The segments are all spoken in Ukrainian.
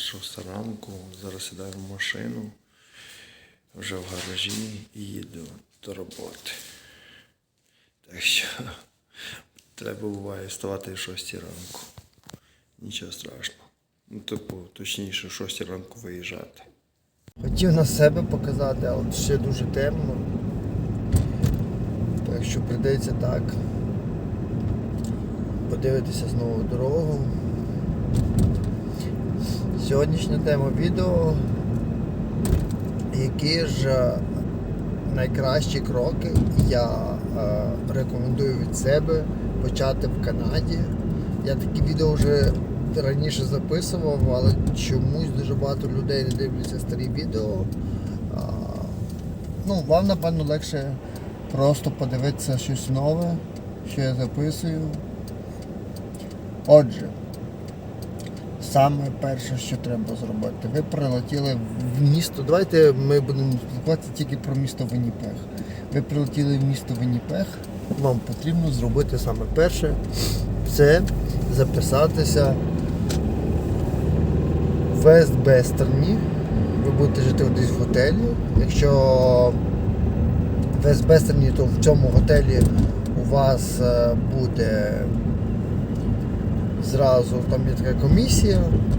шоста ранку. Зараз сідаю в машину вже в гаражі і їду до роботи. Так що треба буває вставати в 6 ранку. Нічого страшного. Ну, типу, точніше, в 6 ранку виїжджати. Хотів на себе показати, але ще дуже темно. Так що прийдеться так. Подивитися знову дорогу. Сьогоднішня тема відео. Які ж е, найкращі кроки я е, рекомендую від себе почати в Канаді. Я такі відео вже раніше записував, але чомусь дуже багато людей не дивляться старі відео. Ну, вам напевно легше просто подивитися щось нове, що я записую. Отже, саме перше, що треба зробити, ви прилетіли в місто. Давайте ми будемо спілкуватися тільки про місто Вінніпег. Ви прилетіли в місто Вінніпег, вам потрібно зробити саме перше це записатися в Вестбестерні. Ви будете жити десь в готелі. Якщо в Вестбестерні, то в цьому готелі у вас е, буде зразу там є така комісія,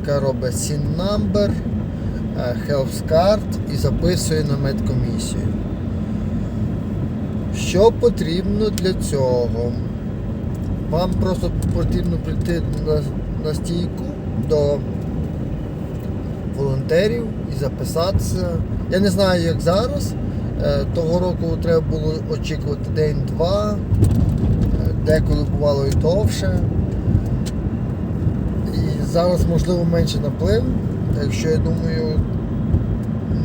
яка робить SIN number, е, health card і записує на медкомісію. Що потрібно для цього? Вам просто потрібно прийти на, на стійку до волонтерів і записатися. Я не знаю, як зараз. Е, Того року треба було очікувати день-два, е, деколи бувало і довше. Зараз, можливо, менше наплив, так що я думаю,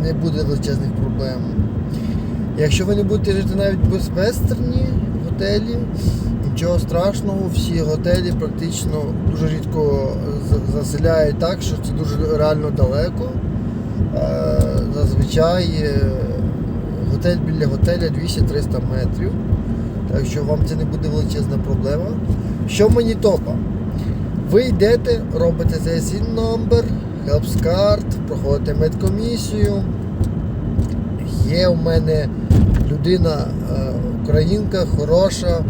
не буде величезних проблем. Якщо ви не будете жити навіть без готелі, нічого страшного, всі готелі практично дуже рідко заселяють так, що це дуже реально далеко. Е, Зазвичай е, готель біля готеля 200-300 метрів. Так що вам це не буде величезна проблема. Що в Манітопа? Ви йдете, робите цей SIN номер, Helps Card, проходите медкомісію. Є у мене людина, е, українка, хороша,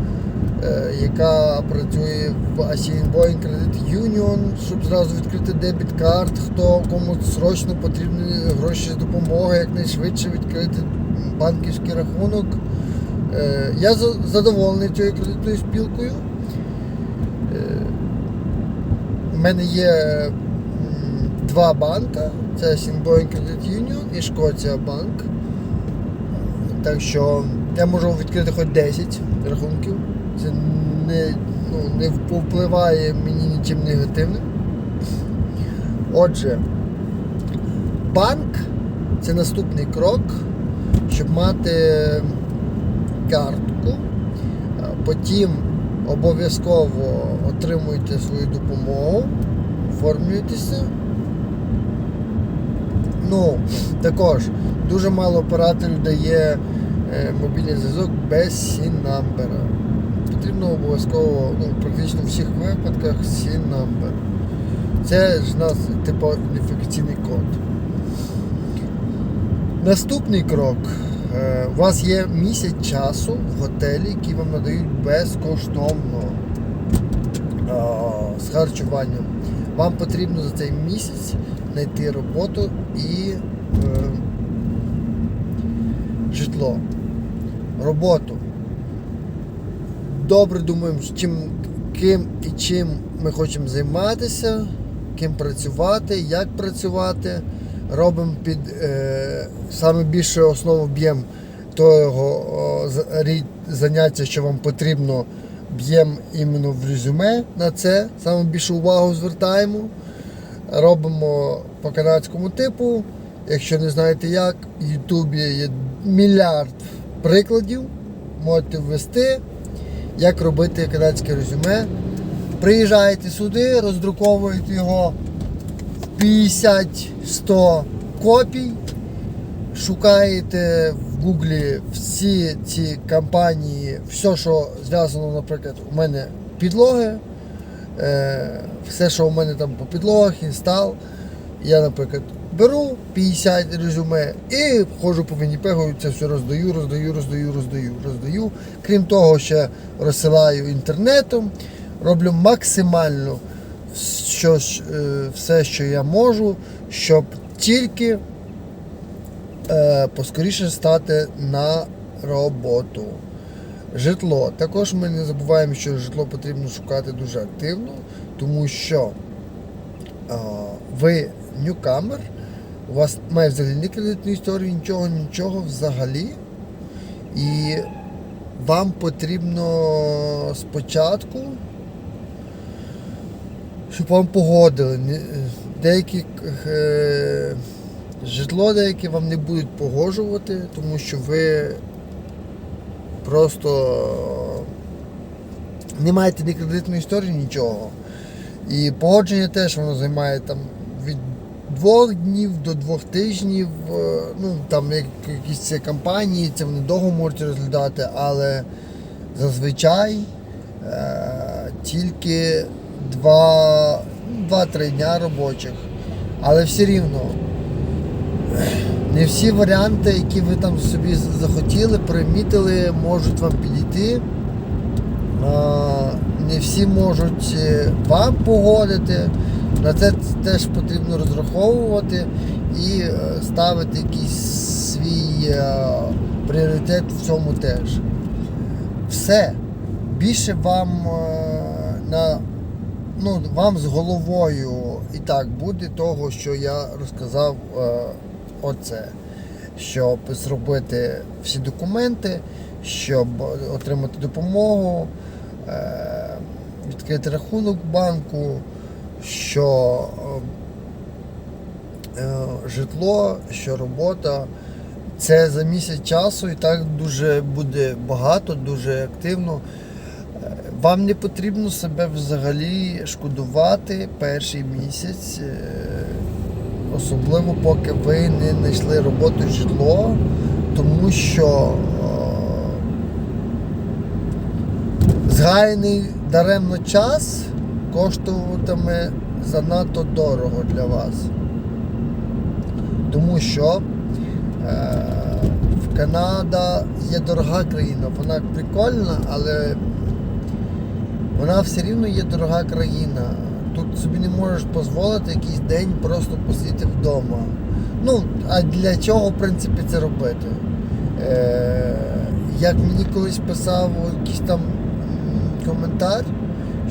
е, яка працює в ASEAN Boeing Credit Union, щоб зразу відкрити дебіт карт, хто кому срочно потрібні гроші з допомоги, якнайшвидше відкрити банківський рахунок. Е, Я задоволений цією кредитною спілкою. У мене є два банка. Це Singboeing Credit Union і Шкоція Банк. Так що я можу відкрити хоч 10 рахунків. Це не, ну, не впливає мені нічим негативним. Отже, банк це наступний крок, щоб мати картку. Потім обов'язково отримуєте свою допомогу, оформлюєтеся. Ну, також дуже мало операторів дає е, мобільний зв'язок без number. Потрібно обов'язково, ну, практично в всіх випадках number. Це ж у нас типу ідентифікаційний код. Наступний крок. Е, У вас є місяць часу в готелі, який вам надають безкоштовно е, з харчуванням. Вам потрібно за цей місяць знайти роботу і е, житло. Роботу. Добре думаємо, чим, ким і чим ми хочемо займатися, ким працювати, як працювати. Робимо під е, саме більше основу б'ємо того заняття, що вам потрібно, б'ємо іменно в резюме на це. Саме більшу увагу звертаємо. Робимо по канадському типу. Якщо не знаєте як, в Ютубі є мільярд прикладів. Можете ввести, як робити канадське резюме. Приїжджаєте сюди, роздруковуєте його 50-100 копій, шукаєте в Гуглі всі ці компанії, все, що зв'язано, наприклад, у мене підлоги, е, все, що у мене там по підлогах, інстал. Я, наприклад, беру 50 резюме і ходжу по Вінніпегу, це все роздаю, роздаю, роздаю, роздаю, роздаю. Крім того, ще розсилаю інтернетом, роблю максимально що, е, все, що я можу, щоб тільки е, поскоріше стати на роботу. Житло. Також ми не забуваємо, що житло потрібно шукати дуже активно, тому що а, ви ньюкамер, у вас немає взагалі ні кредитної історії, нічого, нічого взагалі. І вам потрібно спочатку, щоб вам погодили. Деякі е, житло деяке вам не будуть погоджувати, тому що ви просто не маєте ні кредитної історії, нічого. І погодження теж воно займає там від двох днів до двох тижнів. Е, Ну там як якісь ці компанії, це вони довго можуть розглядати, але зазвичай е, тільки два- два-три дня робочих. Але все рівно. Не всі варіанти, які ви там собі захотіли, примітили, можуть вам підійти. Не всі можуть е, вам погодити. На це теж потрібно розраховувати і е, ставити якийсь свій е, пріоритет в цьому теж. Все. Більше вам на ну, вам з головою і так буде того, що я розказав е, оце. Щоб зробити всі документи, щоб отримати допомогу, е, відкрити рахунок банку, що е, е, житло, що робота. Це за місяць часу і так дуже буде багато, дуже активно. Вам не потрібно себе взагалі шкодувати перший місяць, е, особливо поки ви не знайшли роботу житло, тому що е, згаяний даремно час коштуватиме занадто дорого для вас. Тому що е, Канада є дорога країна, вона прикольна, але вона все рівно є дорога країна. Тут собі не можеш дозволити якийсь день просто посидіти вдома. Ну, а для чого, в принципі, це робити? Е, як мені колись писав якийсь там коментар,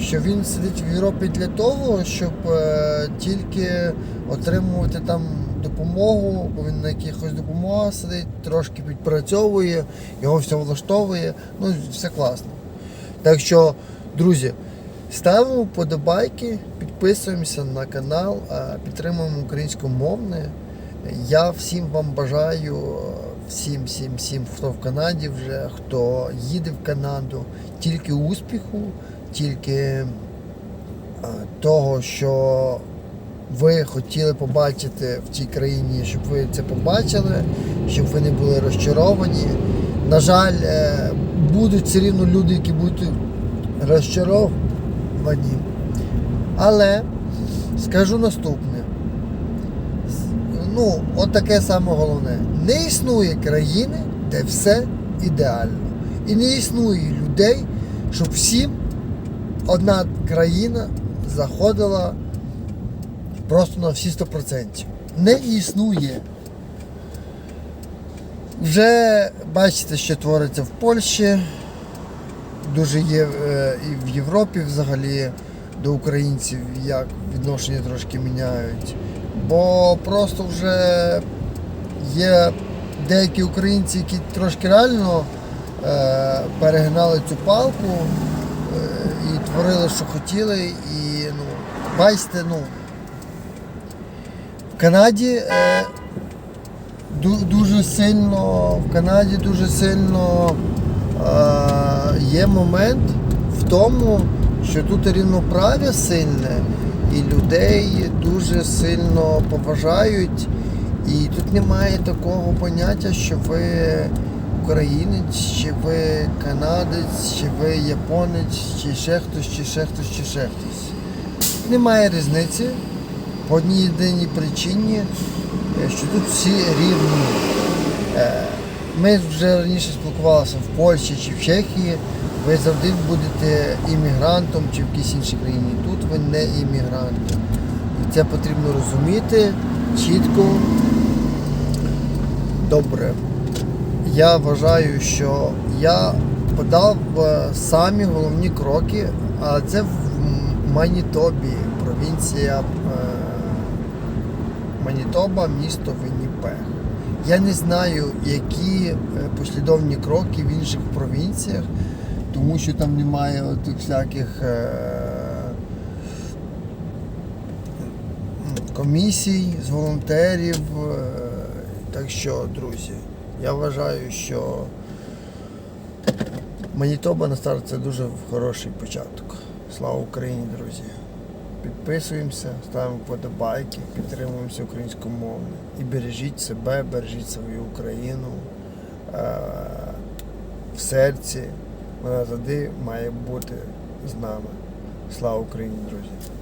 що він сидить в Європі для того, щоб е, тільки отримувати там допомогу, бо він на якихось допомогах сидить, трошки підпрацьовує, його все влаштовує, ну все класно. Так що, друзі, ставимо подобайки, підписуємося на канал, підтримуємо українськомовне. Я всім вам бажаю, всім, всім, всім, хто в Канаді вже, хто їде в Канаду, тільки успіху, тільки того, що ви хотіли побачити в цій країні, щоб ви це побачили, щоб ви не були розчаровані. На жаль, е, будуть все рівно люди, які будуть розчаровані. Але скажу наступне. Ну, от таке саме головне. Не існує країни, де все ідеально. І не існує людей, щоб всім одна країна заходила просто на всі 100%. Не існує. Вже бачите, що твориться в Польщі, дуже є е, і в Європі взагалі до українців як відношення трошки міняють. Бо просто вже є деякі українці, які трошки реально е, перегнали цю палку е, і творили, що хотіли. І ну, бачите, ну, в Канаді е, ду- дуже сильно, в Канаді дуже сильно є момент в тому, що тут рівноправ'я сильне, і людей дуже сильно поважають. І тут немає такого поняття, що ви українець, чи ви канадець, чи ви японець, чи ще хтось, чи ще хтось, чи ще хтось. Немає різниці. По одній єдиній причині, е, що тут всі рівні. Ми вже раніше спілкувалися в Польщі чи в Чехії. Ви завжди будете іммігрантом чи в якійсь іншій країні. Тут ви не іммігрант. І це потрібно розуміти чітко. Добре. Я вважаю, що я подав е, самі головні кроки, а це в Манітобі, провінція е, Манітоба, місто Вінніпег. Я не знаю, які е, послідовні кроки в інших провінціях, тому що там немає тих всяких е, комісій з волонтерів. е, Так що, друзі, я вважаю, що Манітоба на старт це дуже хороший початок. Слава Україні, друзі! Підписуємося, ставимо подобайки, підтримуємося українськомовно. І бережіть себе, бережіть свою Україну е, в серці. Вона завжди має бути з нами. Слава Україні, друзі!